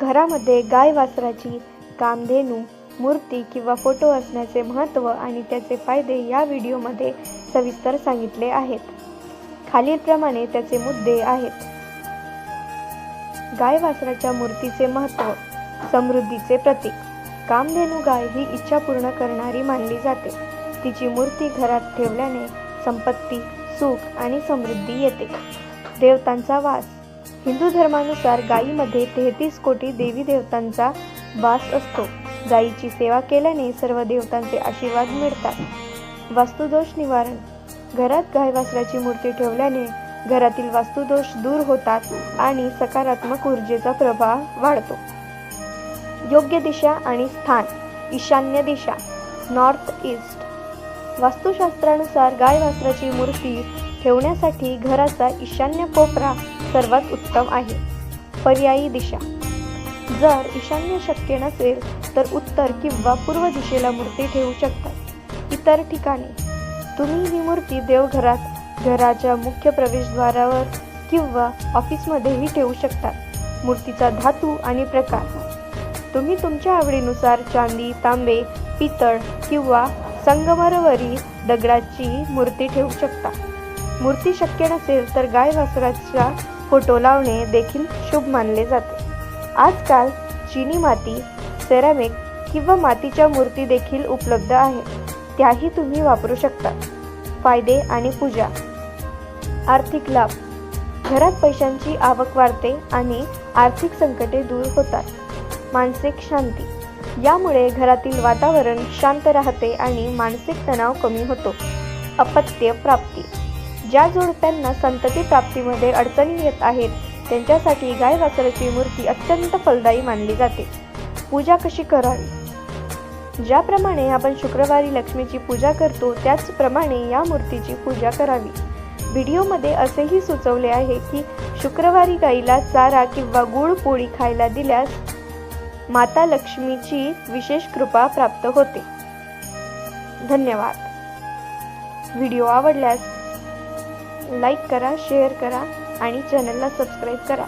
घरामध्ये गाय वासराची कामधेनू मूर्ती किंवा फोटो असण्याचे महत्त्व आणि त्याचे फायदे या व्हिडिओमध्ये सविस्तर सांगितले आहेत. खालीलप्रमाणे त्याचे मुद्दे आहेत. गाय वासराच्या मूर्तीचे महत्त्व समृद्धीचे प्रतीक. कामधेनू गाय ही इच्छा पूर्ण करणारी मानली जाते. तिची मूर्ती घरात ठेवल्याने संपत्ती सुख आणि समृद्धी येते. देवतांचा वास हिंदू धर्मानुसार गायीमध्ये तेहतीस कोटी देवी देवतांचा वास असतो. गायीची सेवा केल्याने सर्व देवतांचे आशीर्वाद मिळतात. वास्तुदोष निवारण. घरात गाय वासराची मूर्ती ठेवल्याने घरातील वास्तुदोष दूर होतात आणि सकारात्मक ऊर्जेचा प्रभाव वाढतो. योग्य दिशा आणि स्थान. ईशान्य दिशा. North east. वास्तुशास्त्रानुसार गाय वासराची मूर्ती ठेवण्यासाठी घराचा ईशान्य कोपरा सर्वात उत्तम आहे. पर्यायी दिशा. जर ईशान्य शक्य नसेल तर उत्तर किंवा पूर्व दिशेला मूर्ती ठेवू शकता. इतर ठिकाणी तुम्ही ही मूर्ती देवघरात घराच्या मुख्य प्रवेशद्वारावर किंवा ऑफिसमध्येही ठेवू शकता. मूर्तीचा धातू आणि प्रकार. तुम्ही तुमच्या आवडीनुसार चांदी तांबे पितळ किंवा संगमरवरी दगडाची मूर्ती ठेवू शकता. मूर्ती शक्य नसेल तर गाय वासराचा फोटो लावणे देखील शुभ मानले जाते. आजकाल चिनी माती सेरामिक किंवा मातीच्या मूर्ती देखील उपलब्ध आहेत त्याही तुम्ही वापरू शकता. फायदे आणि पूजा. आर्थिक लाभ. घरात पैशांची आवक वाढते आणि आर्थिक संकटे दूर होतात. मानसिक शांती. यामुळे घरातील वातावरण शांत राहते आणि मानसिक तणाव कमी होतो. अपत्य प्राप्ती. ज्या जोडप्यांना संतती प्राप्तीमध्ये अडचणी येत आहेत त्यांच्यासाठी गाय वासराची मूर्ती अत्यंत फलदायी मानली जाते. पूजा कशी करावी? ज्याप्रमाणे आपण शुक्रवारी लक्ष्मीची पूजा करतो त्याचप्रमाणे या मूर्तीची पूजा करावी. व्हिडिओमध्ये असेही सुचवले आहे की शुक्रवारी गाईला चारा किंवा गुळ पोळी खायला दिल्यास माता लक्ष्मीची विशेष कृपा प्राप्त होते. धन्यवाद. व्हिडिओ आवडल्यास लाईक करा शेअर करा आणि चॅनलला सबस्क्राईब करा.